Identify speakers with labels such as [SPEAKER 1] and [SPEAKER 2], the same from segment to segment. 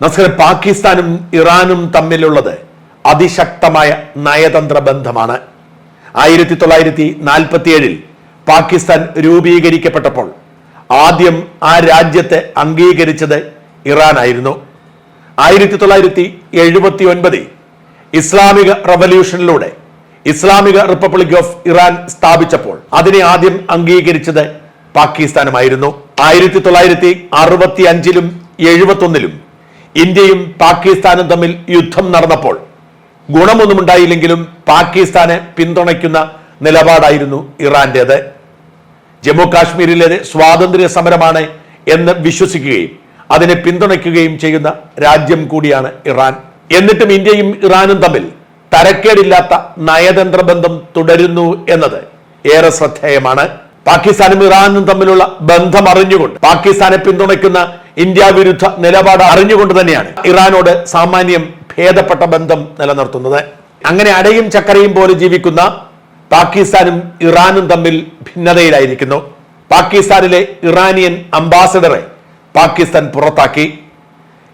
[SPEAKER 1] നമസ്കാരം പാകിസ്ഥാനും ഇറാനും തമ്മിലുള്ളത് അതിശക്തമായ നയതന്ത്ര ബന്ധമാണ്. ആയിരത്തി തൊള്ളായിരത്തി നാൽപ്പത്തിയേഴിൽ പാകിസ്ഥാൻ രൂപീകരിക്കപ്പെട്ടപ്പോൾ ആദ്യം ആ രാജ്യത്തെ അംഗീകരിച്ചത് ഇറാനായിരുന്നു. ആയിരത്തി തൊള്ളായിരത്തി എഴുപത്തി ഒൻപതിൽ ഇസ്ലാമിക റവല്യൂഷനിലൂടെ ഇസ്ലാമിക റിപ്പബ്ലിക് ഓഫ് ഇറാൻ സ്ഥാപിച്ചപ്പോൾ അതിനെ ആദ്യം അംഗീകരിച്ചത് പാകിസ്ഥാനുമായിരുന്നു. ആയിരത്തി തൊള്ളായിരത്തി അറുപത്തി അഞ്ചിലും എഴുപത്തൊന്നിലും ഇന്ത്യയും പാകിസ്ഥാനും തമ്മിൽ യുദ്ധം നടന്നപ്പോൾ ഗുണമൊന്നും ഉണ്ടായില്ലെങ്കിലും പാകിസ്ഥാനെ പിന്തുണയ്ക്കുന്ന നിലപാടായിരുന്നു ഇറാന്റേത്. ജമ്മു കാശ്മീരിലെ സ്വാതന്ത്ര്യ സമരമാണ് എന്ന് വിശ്വസിക്കുകയും അതിനെ പിന്തുണയ്ക്കുകയും ചെയ്യുന്ന രാജ്യം കൂടിയാണ് ഇറാൻ. എന്നിട്ടും ഇന്ത്യയും ഇറാനും തമ്മിൽ തരക്കേടില്ലാത്ത നയതന്ത്ര ബന്ധം തുടരുന്നു എന്നത് ഏറെ ശ്രദ്ധേയമാണ്. പാകിസ്ഥാനും ഇറാനും തമ്മിലുള്ള ബന്ധം അറിഞ്ഞുകൊണ്ട് പാകിസ്ഥാനെ പിന്തുണയ്ക്കുന്ന ഇന്ത്യ വിരുദ്ധ നിലപാട് അറിഞ്ഞുകൊണ്ട് തന്നെയാണ് ഇറാനോട് സാമാന്യം ഭേദപ്പെട്ട ബന്ധം നിലനിർത്തുന്നത്. അങ്ങനെ അടയും ചക്കരയും പോലെ ജീവിക്കുന്ന പാകിസ്ഥാനും ഇറാനും തമ്മിൽ ഭിന്നതയിലായിരിക്കുന്നു. പാകിസ്ഥാനിലെ ഇറാനിയൻ അംബാസഡറെ പാകിസ്ഥാൻ പുറത്താക്കി.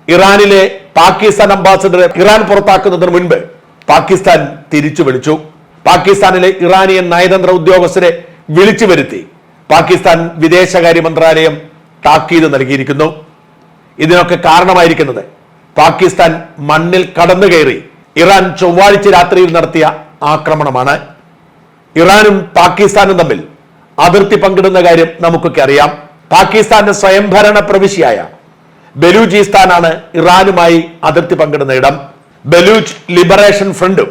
[SPEAKER 1] ഇറാനിലെ പാകിസ്ഥാൻ അംബാസഡറെ ഇറാൻ പുറത്താക്കുന്നതിന് മുൻപ് പാകിസ്ഥാൻ തിരിച്ചു വിളിച്ചു പാകിസ്ഥാനിലെ ഇറാനിയൻ നയതന്ത്ര ഉദ്യോഗസ്ഥരെ വിളിച്ചു വരുത്തി പാകിസ്ഥാൻ വിദേശകാര്യ മന്ത്രാലയം താക്കീത് നൽകിയിരിക്കുന്നു. ഇതിനൊക്കെ കാരണമായിരിക്കുന്നത് പാകിസ്ഥാൻ മണ്ണിൽ കടന്നു കയറി ഇറാൻ ചൊവ്വാഴ്ച രാത്രിയിൽ നടത്തിയ ആക്രമണമാണ്. ഇറാനും പാകിസ്ഥാനും തമ്മിൽ അതിർത്തി പങ്കിടുന്ന കാര്യം നമുക്കൊക്കെ അറിയാം. പാകിസ്ഥാന്റെ സ്വയംഭരണ പ്രവിശ്യയായ ബലൂചിസ്ഥാനാണ് ഇറാനുമായി അതിർത്തി പങ്കിടുന്ന ഇടം. ബലൂച്ച് ലിബറേഷൻ ഫ്രണ്ടും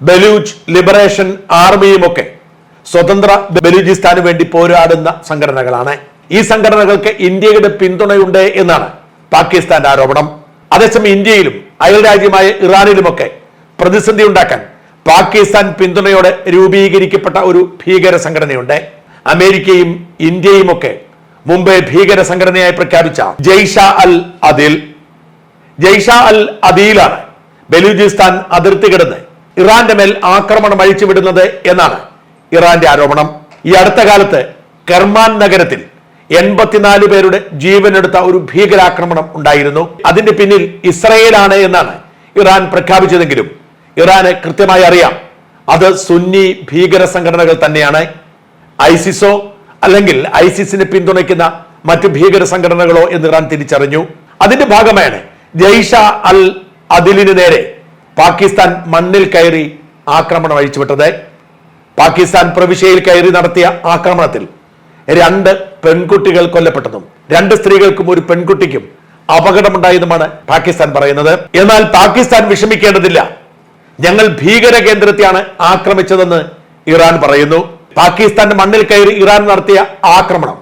[SPEAKER 1] ബലൂച്ച് ലിബറേഷൻ ആർമിയും ഒക്കെ സ്വതന്ത്ര ബലൂചിസ്ഥാന് വേണ്ടി പോരാടുന്ന സംഘടനകളാണ്. ഈ സംഘടനകൾക്ക് ഇന്ത്യയുടെ പിന്തുണയുണ്ട് എന്നാണ് പാകിസ്ഥാന്റെ ആരോപണം. അതേസമയം ഇന്ത്യയിലും അയൽ രാജ്യമായ ഇറാനിലുമൊക്കെ പ്രതിസന്ധി ഉണ്ടാക്കാൻ പാകിസ്ഥാൻ പിന്തുണയോടെ രൂപീകരിക്കപ്പെട്ട ഒരു ഭീകര സംഘടനയുണ്ട്. അമേരിക്കയും ഇന്ത്യയും ഒക്കെ മുംബൈ ഭീകര സംഘടനയായി പ്രഖ്യാപിച്ച ജയ്ഷ അൽ അദിൽ. ജയ്ഷ അൽ അദീലാണ് ബലൂചിസ്ഥാൻ അതിർത്തി കിടന്ന് ഇറാന്റെ മേൽ ആക്രമണം അഴിച്ചുവിടുന്നത് എന്നാണ് ഇറാന്റെ ആരോപണം. ഈ അടുത്ത കാലത്ത് കർമാൻ നഗരത്തിൽ എൺപത്തിനാല് പേരുടെ ജീവനെടുത്ത ഒരു ഭീകരാക്രമണം ഉണ്ടായിരുന്നു. അതിന്റെ പിന്നിൽ ഇസ്രയേലാണ് എന്നാണ് ഇറാൻ പ്രഖ്യാപിച്ചതെങ്കിലും ഇറാന് കൃത്യമായി അറിയാം അത് സുന്നി ഭീകര സംഘടനകൾ തന്നെയാണ്. ഐസിസോ അല്ലെങ്കിൽ ഐസിസിനെ പിന്തുണയ്ക്കുന്ന മറ്റ് ഭീകര സംഘടനകളോ എന്ന് ഇറാൻ തിരിച്ചറിഞ്ഞു. അതിന്റെ ഭാഗമാണ് ജയ്ഷ അൽ അദിലിന് നേരെ പാകിസ്ഥാൻ മണ്ണിൽ കയറി ആക്രമണം അഴിച്ചുവിട്ടത്. പാകിസ്ഥാൻ പ്രവിശ്യയിൽ കയറി നടത്തിയ ആക്രമണത്തിൽ രണ്ട് പെൺകുട്ടികൾ കൊല്ലപ്പെട്ടതും രണ്ട് സ്ത്രീകൾക്കും ഒരു പെൺകുട്ടിക്കും അപകടമുണ്ടായതുമാണ് പാകിസ്ഥാൻ പറയുന്നത്. എന്നാൽ പാകിസ്ഥാൻ വിഷമിക്കേണ്ടതില്ല. ഞങ്ങൾ ഭീകര കേന്ദ്രത്തെയാണ് ആക്രമിച്ചതെന്ന് ഇറാൻ പറയുന്നു. പാകിസ്ഥാന്റെ മണ്ണിൽ കയറി ഇറാൻ നടത്തിയ ആക്രമണം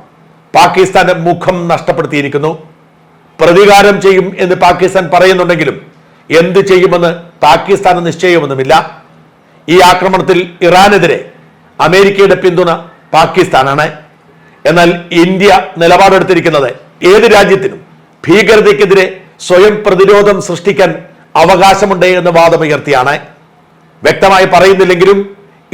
[SPEAKER 1] പാകിസ്ഥാന്റെ മുഖം നഷ്ടപ്പെടുത്തിയിരിക്കുന്നു. പ്രതികാരം ചെയ്യും എന്ന് പാകിസ്ഥാൻ പറയുന്നുണ്ടെങ്കിലും എന്ത് ചെയ്യുമെന്ന് പാകിസ്ഥാന് നിശ്ചയമൊന്നുമില്ല. ഈ ആക്രമണത്തിൽ ഇറാനെതിരെ അമേരിക്കയുടെ പിന്തുണ പാകിസ്ഥാനാണ്. എന്നാൽ ഇന്ത്യ നിലപാടെടുത്തിരിക്കുന്നത് ഏത് രാജ്യത്തിനും ഭീകരതയ്ക്കെതിരെ സ്വയം പ്രതിരോധം സൃഷ്ടിക്കാൻ അവകാശമുണ്ട് എന്ന വാദമുയർത്തിയാണ്. വ്യക്തമായി പറയുന്നില്ലെങ്കിലും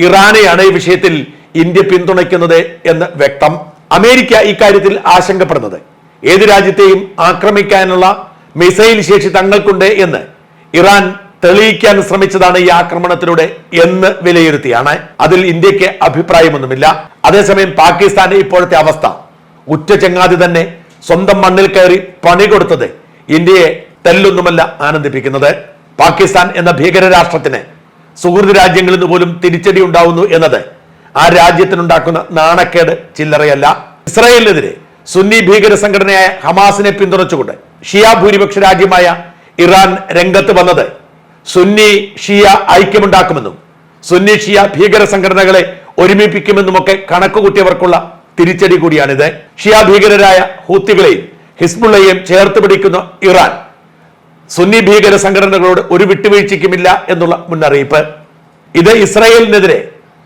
[SPEAKER 1] ഇറാനെയാണ് ഈ വിഷയത്തിൽ ഇന്ത്യ പിന്തുണയ്ക്കുന്നത് എന്ന് വ്യക്തം. അമേരിക്ക ഇക്കാര്യത്തിൽ ആശങ്കപ്പെടുന്നത്. ഏത് രാജ്യത്തെയും ആക്രമിക്കാനുള്ള മിസൈൽ ശേഷി തങ്ങൾക്കുണ്ട് എന്ന് ഇറാൻ തെളിയിക്കാൻ ശ്രമിച്ചതാണ് ഈ ആക്രമണത്തിലൂടെ എന്ന് വിലയിരുത്തിയാണ്. അതിൽ ഇന്ത്യയ്ക്ക് അഭിപ്രായമൊന്നുമില്ല. അതേസമയം പാകിസ്ഥാന്റെ ഇപ്പോഴത്തെ അവസ്ഥ. ഉറ്റ ചങ്ങാതി തന്നെ സ്വന്തം മണ്ണിൽ കയറി പണി കൊടുത്തത് ഇന്ത്യയെ തെല്ലൊന്നുമല്ല ആനന്ദിപ്പിക്കുന്നത്. പാകിസ്ഥാൻ എന്ന ഭീകര രാഷ്ട്രത്തിന് സുഹൃത് രാജ്യങ്ങളിൽ നിന്ന് പോലും തിരിച്ചടി ഉണ്ടാവുന്നു എന്നത് ആ രാജ്യത്തിനുണ്ടാക്കുന്ന നാണക്കേട് ചില്ലറയല്ല. ഇസ്രായേലിനെതിരെ സുന്നി ഭീകര സംഘടനയായ ഹമാസിനെ പിന്തുണച്ചുകൊണ്ട് ഷിയ ഭൂരിപക്ഷ രാജ്യമായ ഇറാൻ രംഗത്ത് വന്നത് സുന്നി ഷിയ ഐക്യമുണ്ടാക്കുമെന്നും സുന്നി ഷിയ ഭീകര സംഘടനകളെ ഒരുമിപ്പിക്കുമെന്നുമൊക്കെ കണക്കുകൂട്ടിയവർക്കുള്ള തിരിച്ചടി കൂടിയാണിത്. ഷിയ ഭീകരരായ ഹൂത്തികളെയും ഹിസ്ബുള്ളയെയും ചേർത്ത് പിടിക്കുന്ന ഇറാൻ സുന്നി ഭീകര സംഘടനകളോട് ഒരു വിട്ടുവീഴ്ചയ്ക്കുമില്ല എന്നുള്ള മുന്നറിയിപ്പ്. ഇത് ഇസ്രായേലിനെതിരെ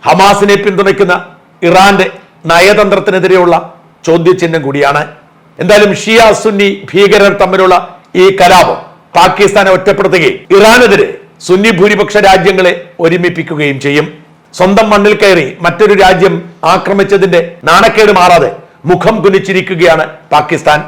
[SPEAKER 1] ഹമാസിനെ പിന്തുണയ്ക്കുന്ന ഇറാന്റെ നയതന്ത്രത്തിനെതിരെയുള്ള ചോദ്യചിഹ്നം കൂടിയാണ്. എന്തായാലും ഷിയ സുന്നി ഭീകരർ തമ്മിലുള്ള ഈ കലാപം പാകിസ്ഥാനെ ഒറ്റപ്പെടുത്തുകയും ഇറാനെതിരെ സുന്നി ഭൂരിപക്ഷ രാജ്യങ്ങളെ ഒരുമിപ്പിക്കുകയും ചെയ്യും. സ്വന്തം മണ്ണിൽ കയറി മറ്റൊരു രാജ്യം ആക്രമിച്ചതിന്റെ നാണക്കേട് മാറാതെ മുഖം കുനിച്ചിരിക്കുകയാണ് പാകിസ്ഥാൻ.